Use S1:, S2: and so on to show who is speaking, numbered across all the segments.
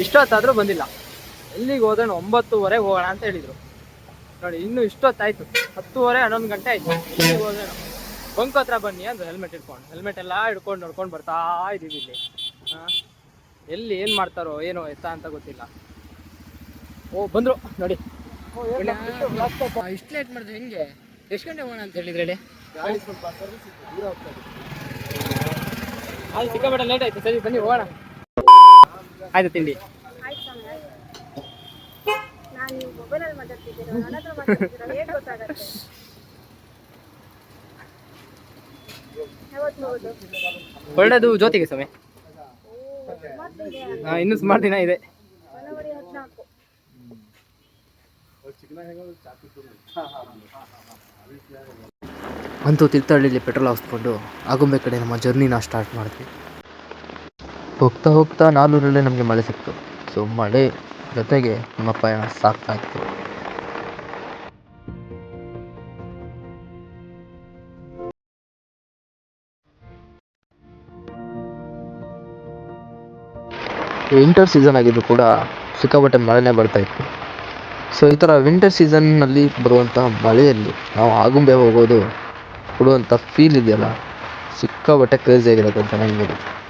S1: ಇಷ್ಟೊತ್ತಾದ್ರೂ ಬಂದಿಲ್ಲ. ಎಲ್ಲಿಗೆ ಹೋದ್ರೆ ಒಂಬತ್ತುವರೆಗೆ ಹೋಗೋಣ ಅಂತ ಹೇಳಿದ್ರು. ನೋಡಿ ಇನ್ನು ಇಷ್ಟೊತ್ತಾಯ್ತು. ಹತ್ತುವರೆ ಹನ್ನೊಂದು ಗಂಟೆ ಆಯ್ತು. ಎಲ್ಲಿಗೆ ಹೋದ್ರೆ ಬಂಕ್ ಹತ್ರ ಬನ್ನಿ ಅಂದ್ರೆ ಹೆಲ್ಮೆಟ್ ಇಟ್ಕೊಂಡು. ಹೆಲ್ಮೆಟ್ ಎಲ್ಲ ಹಿಡ್ಕೊಂಡು ನೋಡ್ಕೊಂಡು ಬರ್ತಾ ಇದ್ದೀವಿ ಇಲ್ಲಿ. ಹಾ. ಎಲ್ಲಿ ಏನು ಮಾಡ್ತಾರೋ ಏನೋ ಎತ್ತ ಅಂತ ಗೊತ್ತಿಲ್ಲ. ಓ ಬಂದ್ರು. ನೋಡಿ. ಇಷ್ಟು ಲೇಟ್ ಮಾಡಿದ್ರೆ ಹೆಂಗೆ? ಎಷ್ಟು ಗಂಟೆ ಹೋಗೋಣ ಅಂತ ಹೇಳಿದ್ರೆ ಹೇಳಿ?
S2: ಗಾಡಿ ಸ್ವಲ್ಪ ಸರ್ವಿಸ್ ದೂರ ಹೋಗ್ತಾ ಇದೆ
S1: ಅಲ್ಲಿ ಸಿಕ್ಕಾಪಟ್ಟೆ ಲೇಟ್ ಆಯ್ತು. ಸರಿ ಬನ್ನಿ ಹೋಗೋಣ. ಆಯ್ತು ತಿಂಡಿ?
S3: ಒಳ್ಳೇದು ಸ್ವಾಮಿ
S1: ಜ್ಯೋತಿಗೆ ಸಮಯ ಹಾ, ಇನ್ನೂ ಸುಮಾರು ದಿನ ಇದೆ.
S4: ಅಂತೂ ತೀರ್ಥಹಳ್ಳಿಲಿ ಪೆಟ್ರೋಲ್ ಹಾಕ್ಸ್ಕೊಂಡು ಆಗುಂಬೆ ಕಡೆ ನಮ್ಮ ಜರ್ನಿನ ಸ್ಟಾರ್ಟ್ ಮಾಡಿದ್ವಿ ಹೋಗ್ತಾ ಹೋಗ್ತಾ ನಾಲ್ನೂರಲ್ಲೇ ನಮಗೆ ಮಳೆ ಸಿಕ್ತು. ಸೊ, ಮಳೆ ಜೊತೆಗೆ ನಮ್ಮ ಪಯಣ ಸಾಗ್ತಾ ಇತ್ತು. ವಿಂಟರ್ ಸೀಸನ್ ಆಗಿದ್ದು ಕೂಡ ಸಿಕ್ಕಾಪಟ್ಟೆ ಮಳೆನೇ ಬರ್ತಾ ಇತ್ತು. ಸೊ, ಈ ಥರ ವಿಂಟರ್ ಸೀಸನ್ನಲ್ಲಿ ಬರುವಂಥ ಮಳೆಯಲ್ಲಿ ನಾವು ಆಗುಂಬೆ ಹೋಗೋದು ಕೊಡುವಂಥ ಫೀಲ್ ಇದೆಯಲ್ಲ? ಸಿಕ್ಕಾಪಟ್ಟೆ ಕ್ರೇಜಿ ಆಗಿರುತ್ತೆ ಅಂತ ನನಗೆ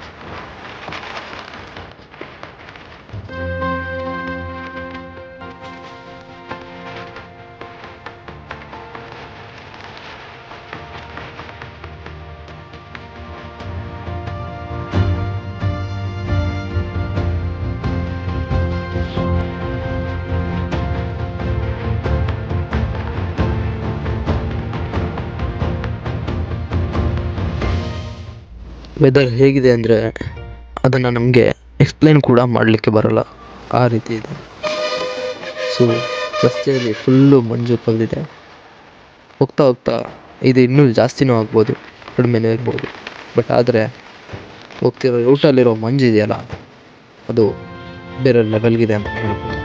S4: ವೆದರ್ ಹೇಗಿದೆ ಅಂದರೆ ಅದನ್ನು ನಮಗೆ ಎಕ್ಸ್ಪ್ಲೈನ್ ಕೂಡ ಮಾಡಲಿಕ್ಕೆ ಬರಲ್ಲ. ಆ ರೀತಿ ಇದೆ. ಸೊ ರಸ್ತೆಯಲ್ಲಿ ಫುಲ್ಲು ಮಂಜು ಕವಿದಿದೆ ಹೋಗ್ತಾ ಹೋಗ್ತಾ ಇದು ಇನ್ನೂ ಜಾಸ್ತಿನೂ ಆಗ್ಬೋದು, ಕಡಿಮೆನೂ ಇರ್ಬೋದು. ಬಟ್ ಆದರೆ ಹೋಗ್ತಿರೋ ರೂಟಲ್ಲಿರೋ ಮಂಜು ಇದೆಯಲ್ಲ, ಅದು ಬೇರೆ ಲೆವೆಲ್ಗಿದೆ ಅಂತ ಹೇಳ್ಬೋದು.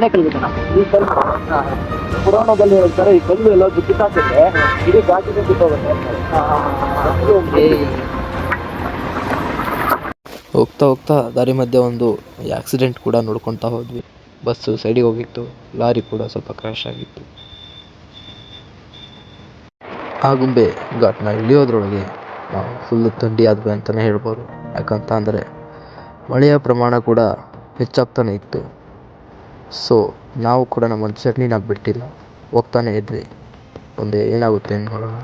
S1: ಆನೆ ಕಲ್ಬಿಟ್ಟಣ
S2: ಈ ಕಲ್ಲು ಪುರಾಣದಲ್ಲಿ ಹೇಳ್ತಾರೆ ಈ ಕಲ್ಲು ಎಲ್ಲ ಕಿತ್ತಾಕಿದ್ರೆ ಇಡೀ ಗಾಜಿನೇ ಕಿತ್ತೋಗುತ್ತೆ
S4: ಹೋಗ್ತಾ ಹೋಗ್ತಾ ದಾರಿ ಮಧ್ಯೆ ಒಂದು ಆಕ್ಸಿಡೆಂಟ್ ಕೂಡ ನೋಡ್ಕೊತಾ ಹೋದ್ವಿ ಬಸ್ಸು ಸೈಡಿಗೆ ಹೋಗಿತ್ತು ಲಾರಿ ಕೂಡ ಸ್ವಲ್ಪ ಕ್ರ್ಯಾಶ್ ಆಗಿತ್ತು ಆಗುಂಬೆ ಘಾಟ್ನ ಇಳಿಯೋದ್ರೊಳಗೆ ನಾವು ಫುಲ್ಲು ಥಂಡಿ ಆದ್ವಿ ಅಂತಲೇ ಹೇಳ್ಬೋದು ಯಾಕಂತ ಅಂದರೆ ಮಳೆಯ ಪ್ರಮಾಣ ಕೂಡ ಹೆಚ್ಚಾಗ್ತಾನೆ ಇತ್ತು ಸೊ ನಾವು ಕೂಡ ನಮ್ಮ ಜರ್ನಿನ ಬಿಟ್ಟಿಲ್ಲ. ಹೋಗ್ತಾನೆ ಇದ್ವಿ. ಮುಂದೆ ಏನಾಗುತ್ತೆ ನೋಡೋಣ.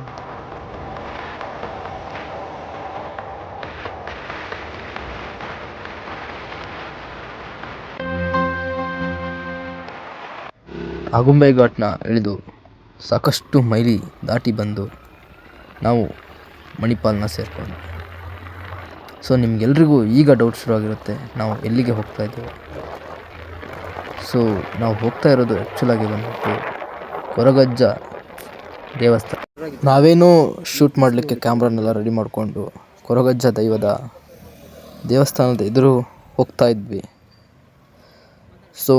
S4: ಆಗುಂಬೆ ಘಾಟ್ನ ಇಳಿದು ಸಾಕಷ್ಟು ಮೈಲಿ ದಾಟಿ ಬಂದು ನಾವು ಮಣಿಪಾಲ್ನ ಸೇರ್ಕೊಂಡು ಸೊ ನಿಮಗೆಲ್ರಿಗೂ ಈಗ ಡೌಟ್ ಶುರುವಾಗಿರುತ್ತೆ. ನಾವು ಎಲ್ಲಿಗೆ ಹೋಗ್ತಾ ಇದ್ದೀವಿ? ಸೊ ನಾವು ಹೋಗ್ತಾ ಇರೋದು ಆ್ಯಕ್ಚುಲಾಗಿ ಬಂದ್ಬಿಟ್ಟು ಕೊರಗಜ್ಜ ದೇವಸ್ಥಾನ. ನಾವೇನು ಶೂಟ್ ಮಾಡಲಿಕ್ಕೆ ಕ್ಯಾಮ್ರಾನೆಲ್ಲ ರೆಡಿ ಮಾಡಿಕೊಂಡು ಕೊರಗಜ್ಜ ದೈವದ ದೇವಸ್ಥಾನದ ಎದುರು ಹೋಗ್ತಾ ಇದ್ವಿ. ಸೊ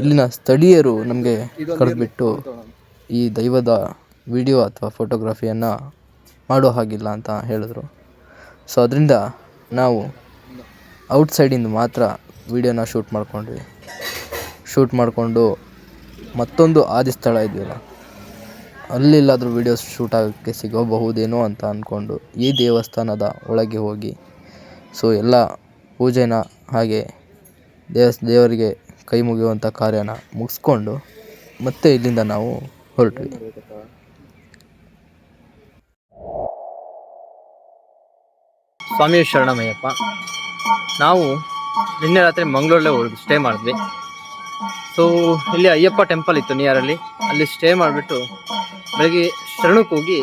S4: ಇಲ್ಲಿನ ಸ್ಥಳೀಯರು ನಮಗೆ ಕರೆದುಬಿಟ್ಟು ಈ ದೈವದ ವಿಡಿಯೋ ಅಥವಾ ಫೋಟೋಗ್ರಫಿಯನ್ನು ಮಾಡೋ ಹಾಗಿಲ್ಲ ಅಂತ ಹೇಳಿದ್ರು. ಸೊ ಅದರಿಂದ ನಾವು ಔಟ್ಸೈಡಿಂದ ಮಾತ್ರ ವಿಡಿಯೋನ ಶೂಟ್ ಮಾಡ್ಕೊಂಡ್ವಿ. ಶೂಟ್ ಮಾಡಿಕೊಂಡು ಮತ್ತೊಂದು ಆದಿ ಸ್ಥಳ ಇದೆಯಲ್ಲ ಅಲ್ಲಿಲ್ಲಾದರೂ ವೀಡಿಯೋಸ್ ಶೂಟ್ ಆಗೋಕ್ಕೆ ಸಿಗಬಹುದೇನೋ ಅಂತ ಅಂದ್ಕೊಂಡು ಈ ದೇವಸ್ಥಾನದ ಒಳಗೆ ಹೋಗಿ. ಸೊ ಎಲ್ಲ ಪೂಜೆನ ಹಾಗೆ ದೇವಸ್, ದೇವರಿಗೆ ಕೈ ಮುಗಿಯುವಂಥ ಕಾರ್ಯನ ಮುಗಿಸ್ಕೊಂಡು ಮತ್ತೆ ಇಲ್ಲಿಂದ ನಾವು ಹೊರಟ್ವಿ.
S1: ಸ್ವಾಮಿ ಶರಣಮಯ್ಯಪ್ಪ, ನಾವು ನಿನ್ನೆ ರಾತ್ರಿ ಮಂಗಳೂರಲ್ಲೇ ಹೋಗಿ ಸ್ಟೇ ಮಾಡಿದ್ವಿ. ಸೊ ಇಲ್ಲಿ ಅಯ್ಯಪ್ಪ ಟೆಂಪಲ್ ಇತ್ತು ನಿಯರಲ್ಲಿ ಅಲ್ಲಿ. ಸ್ಟೇ ಮಾಡಿಬಿಟ್ಟು ಬೆಳಗ್ಗೆ ಶರಣಕ್ಕೆ ಹೋಗಿ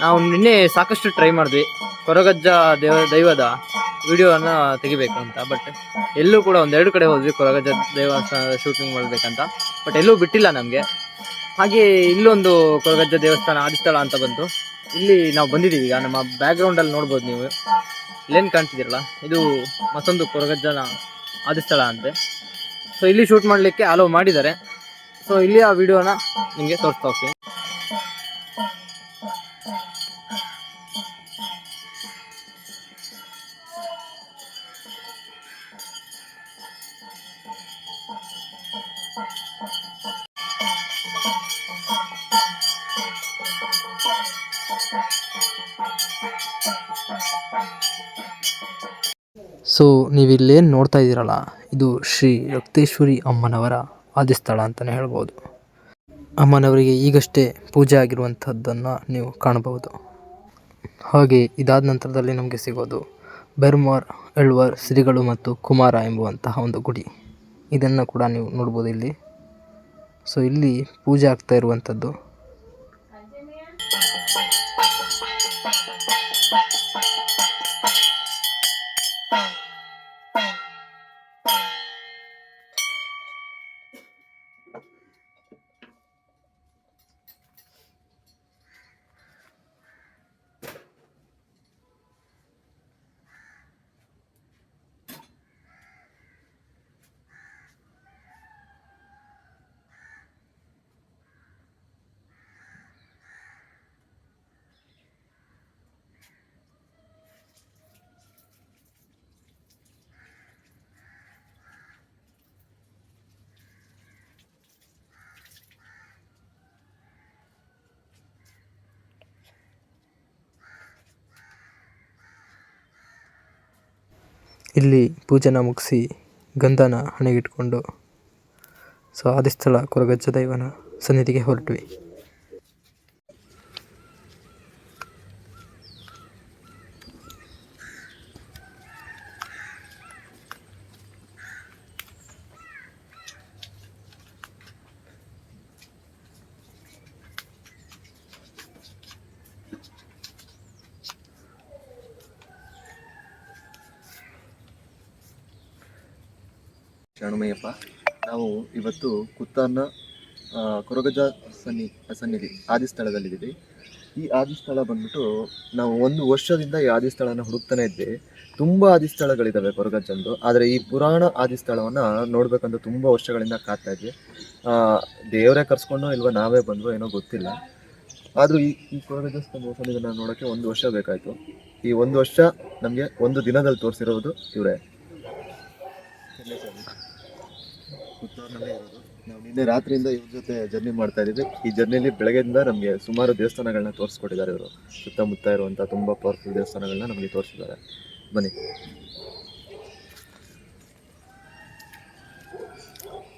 S1: ನಾವು ನಿನ್ನೆ ಸಾಕಷ್ಟು ಟ್ರೈ ಮಾಡಿದ್ವಿ. ಕೊರಗಜ್ಜ ದೇವ, ದೈವದ ವಿಡಿಯೋನ ತೆಗಿಬೇಕು ಅಂತ. ಬಟ್ ಎಲ್ಲೂ ಕೂಡ ಒಂದೆರಡು ಕಡೆ ಹೋದ್ವಿ ಕೊರಗಜ್ಜ ದೇವಸ್ಥಾನದ ಶೂಟಿಂಗ್ ಮಾಡಬೇಕಂತ. ಬಟ್ ಎಲ್ಲೂ ಬಿಟ್ಟಿಲ್ಲ ನಮಗೆ. ಹಾಗೆ ಇಲ್ಲೊಂದು ಕೊರಗಜ್ಜ ದೇವಸ್ಥಾನ ಆದಿಸ್ಥಳ ಅಂತ ಬಂತು. ಇಲ್ಲಿ ನಾವು ಬಂದಿದ್ದೀವಿ. ಈಗ ನಮ್ಮ ಬ್ಯಾಕ್ಗ್ರೌಂಡಲ್ಲಿ ನೋಡ್ಬೋದು ನೀವು. ಇಲ್ಲೇನು ಕಾಣ್ತಿದ್ದೀರಲ್ಲ? ಇದು ಮತ್ತೊಂದು ಕೊರಗಜ್ಜನ ಆದಿಸ್ಥಳ ಅಂತೆ. ಸೊ ಇಲ್ಲಿ ಶೂಟ್ ಮಾಡಲಿಕ್ಕೆ ಅಲೋ ಮಾಡಿದ್ದಾರೆ. ಸೊ ಇಲ್ಲಿ ಆ ವಿಡಿಯೋನ ನಿಮಗೆ ತೋರಿಸ್ತಾ ಹೋಗ್ತೀನಿ.
S4: ಸೊ ನೀವಿಲ್ಲೇನು ನೋಡ್ತಾ ಇದ್ದೀರಲ್ಲ? ಇದು ಶ್ರೀ ರಕ್ತೇಶ್ವರಿ ಅಮ್ಮನವರ ಆದಿಸ್ಥಳ ಅಂತಲೇ ಹೇಳ್ಬೋದು. ಅಮ್ಮನವರಿಗೆ ಈಗಷ್ಟೇ ಪೂಜೆ ಆಗಿರುವಂಥದ್ದನ್ನು ನೀವು ಕಾಣಬಹುದು. ಹಾಗೆ ಇದಾದ ನಂತರದಲ್ಲಿ ನಮಗೆ ಸಿಗೋದು ಬೆರ್ಮಾರ್, ಎಳ್ವರ್ ಶ್ರೀಗಳು ಮತ್ತು ಕುಮಾರ ಎಂಬುವಂತಹ ಒಂದು ಗುಡಿ. ಇದನ್ನು ಕೂಡ ನೀವು ನೋಡ್ಬೋದು ಇಲ್ಲಿ. ಸೊ ಇಲ್ಲಿ ಪೂಜೆ ಆಗ್ತಾ ಇರುವಂಥದ್ದು ಇಲ್ಲಿ ಪೂಜೆನ ಮುಗಿಸಿ ಗಂಧನ ಹಣೆಗಿಟ್ಕೊಂಡು ಸೊ ಆದಿಸ್ಥಳ ಕೊರಗಜ್ಜ ದೈವನ ಸನ್ನಿಧಿಗೆ ಹೊರಟ್ವಿ.
S2: ಶರಣಮಯ್ಯಪ್ಪ ನಾವು ಇವತ್ತು ಕುತ್ತಾರ್ನ ಕೊರಗಜ ಸನ್ನಿ, ಸನ್ನಿಧಿ ಆದಿಸ್ಥಳದಲ್ಲಿದ್ದೀವಿ. ಈ ಆದಿಸ್ಥಳ ಬಂದ್ಬಿಟ್ಟು ನಾವು ಒಂದು ವರ್ಷದಿಂದ ಈ ಆದಿಸ್ಥಳನ ಹುಡುಕ್ತಾನೆ ಇದ್ದೆ ತುಂಬ ಆದಿಸ್ಥಳಗಳಿದ್ದಾವೆ ಕೊರಗಜ್ಜಂದು, ಆದರೆ ಈ ಪುರಾಣ ಆದಿಸ್ಥಳವನ್ನು ನೋಡಬೇಕಂತ ತುಂಬ ವರ್ಷಗಳಿಂದ ಕಾಡ್ತಾ ಇದ್ವಿ. ದೇವರೇ ಕರ್ಸ್ಕೊಂಡು ಇಲ್ವಾ ನಾವೇ ಬಂದ್ವೋ ಏನೋ ಗೊತ್ತಿಲ್ಲ. ಆದರೂ ಈ ಈ ಕೊರಗಜ್ಜ ಸ್ತಂಭ ಸನ್ನಿಧಿನ ನೋಡೋಕ್ಕೆ ಒಂದು ವರ್ಷ ಬೇಕಾಯಿತು. ಈ ಒಂದು ವರ್ಷ ನಮಗೆ ಒಂದು ದಿನದಲ್ಲಿ ತೋರಿಸಿರೋದು ಇವರೇ. ಇರೋದು. ನಾವು ನಿನ್ನೆ ರಾತ್ರಿಯಿಂದ ಇವ್ರ ಜೊತೆ ಜರ್ನಿ ಮಾಡ್ತಾ ಇದ್ದೀವಿ. ಈ ಜರ್ನಿಲಿ ಬೆಳಗ್ಗೆಯಿಂದ ನಮಗೆ ಸುಮಾರು ದೇವಸ್ಥಾನಗಳನ್ನ ತೋರಿಸ್ಕೊಟ್ಟಿದ್ದಾರೆ ಇವರು. ಸುತ್ತಮುತ್ತ ಇರುವಂಥ ತುಂಬ ಪವರ್ಫುಲ್ ದೇವಸ್ಥಾನಗಳನ್ನ ನಮಗೆ ತೋರಿಸಿದ್ದಾರೆ. ಬನ್ನಿ.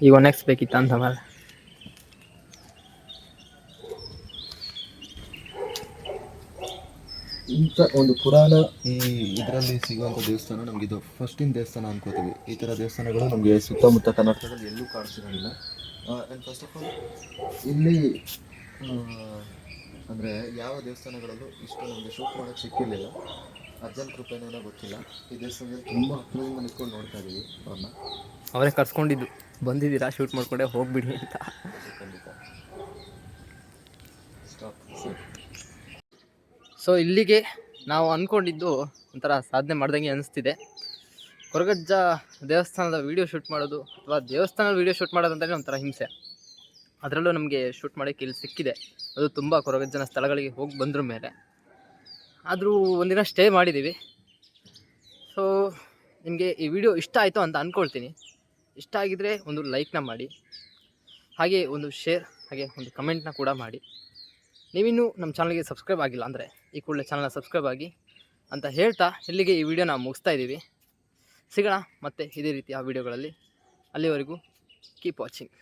S1: ಈಗ ನೆಕ್ಸ್ಟ್ ಬೇಕಿತ್ತ ಅಂತ ಮೇಲೆ
S2: ಇಂಥ ಒಂದು ಪುರಾಣ ಈ ಇದರಲ್ಲಿ ಸಿಗುವಂಥ ದೇವಸ್ಥಾನ ನಮ್ಗೆ ಇದು ಫಸ್ಟಿನ ದೇವಸ್ಥಾನ ಅನ್ಕೋತೀವಿ. ಈ ಥರ ದೇವಸ್ಥಾನಗಳು ನಮಗೆ ಸುತ್ತಮುತ್ತ ಕರ್ನಾಟಕದಲ್ಲಿ ಎಲ್ಲೂ ಕಾಣಿಸಿರಲಿಲ್ಲ ಆ್ಯಂಡ್ ಫಸ್ಟ್ ಆಫ್ ಆಲ್ ಇಲ್ಲಿ ಅಂದರೆ ಯಾವ ದೇವಸ್ಥಾನಗಳಲ್ಲೂ ಇಷ್ಟು ನಮಗೆ ಶೂಟ್ ಮಾಡೋಕ್ಕೆ ಸಿಕ್ಕಿರಲಿಲ್ಲ. ಅರ್ಜೆಂಟ್ ಕೃಪೆನೇನೋ ಗೊತ್ತಿಲ್ಲ. ಈ ದೇವಸ್ಥಾನದಲ್ಲಿ ತುಂಬ ಹತ್ತಿರದಿಂದ ನಿಂತ್ಕೊಂಡು ನೋಡ್ತಾ ಇದ್ದೀವಿ ಅವ್ರನ್ನ.
S1: ಅವರೇ ಕರ್ಸ್ಕೊಂಡಿದ್ದು. ಬಂದಿದ್ದೀರಾ? ಶೂಟ್ ಮಾಡ್ಕೊಂಡೆ ಹೋಗ್ಬಿಡಿ ಅಂತ.
S2: ಖಂಡಿತ.
S1: ಸೊ ಇಲ್ಲಿಗೆ ನಾವು ಅಂದ್ಕೊಂಡಿದ್ದು ಒಂಥರ ಸಾಧನೆ ಮಾಡ್ದಂಗೆ ಅನಿಸ್ತಿದೆ. ಕೊರಗಜ್ಜ ದೇವಸ್ಥಾನದ ವೀಡಿಯೋ ಶೂಟ್ ಮಾಡೋದು ಅಥವಾ ದೇವಸ್ಥಾನದ ವೀಡಿಯೋ ಶೂಟ್ ಮಾಡೋದು ಅಂತಲೇ ಒಂಥರ ಹಿಂಸೆ. ಅದರಲ್ಲೂ ನಮಗೆ ಶೂಟ್ ಮಾಡೋಕ್ಕೆ ಇಲ್ಲಿ ಸಿಕ್ಕಿದೆ. ಅದು ತುಂಬ ಕೊರಗಜ್ಜನ ಸ್ಥಳಗಳಿಗೆ ಹೋಗಿ ಬಂದ್ರ ಮೇಲೆ. ಆದರೂ ಒಂದಿನ ಸ್ಟೇ ಮಾಡಿದ್ದೀವಿ ಸೊ ನಿಮಗೆ ಈ ವಿಡಿಯೋ ಇಷ್ಟ ಆಯಿತು ಅಂತ ಅಂದ್ಕೊಳ್ತೀನಿ ಇಷ್ಟ ಆಗಿದರೆ ಒಂದು ಲೈಕ್ನ ಮಾಡಿ. ಹಾಗೆ ಒಂದು ಶೇರ್ ಹಾಗೆ ಒಂದು ಕಮೆಂಟ್ನ ಕೂಡ ಮಾಡಿ. ನೀವಿನ್ನೂ ನಮ್ಮ ಚಾನಲ್ಗೆ ಸಬ್ಸ್ಕ್ರೈಬ್ ಆಗಿಲ್ಲ ಅಂದರೆ ಈ ಕೂಡಲೇ ಚಾನಲ್ನ ಸಬ್ಸ್ಕ್ರೈಬ್ ಆಗಿ ಅಂತ ಹೇಳ್ತಾ ಇಲ್ಲಿಗೆ ಈ ವಿಡಿಯೋನ ಮುಗಿಸ್ತಾ ಇದ್ದೀವಿ. ಸಿಗೋಣ ಮತ್ತೆ ಇದೇ ರೀತಿಯ ವಿಡಿಯೋಗಳಲ್ಲಿ. ಅಲ್ಲಿವರೆಗೂ ಕೀಪ್ ವಾಚಿಂಗ್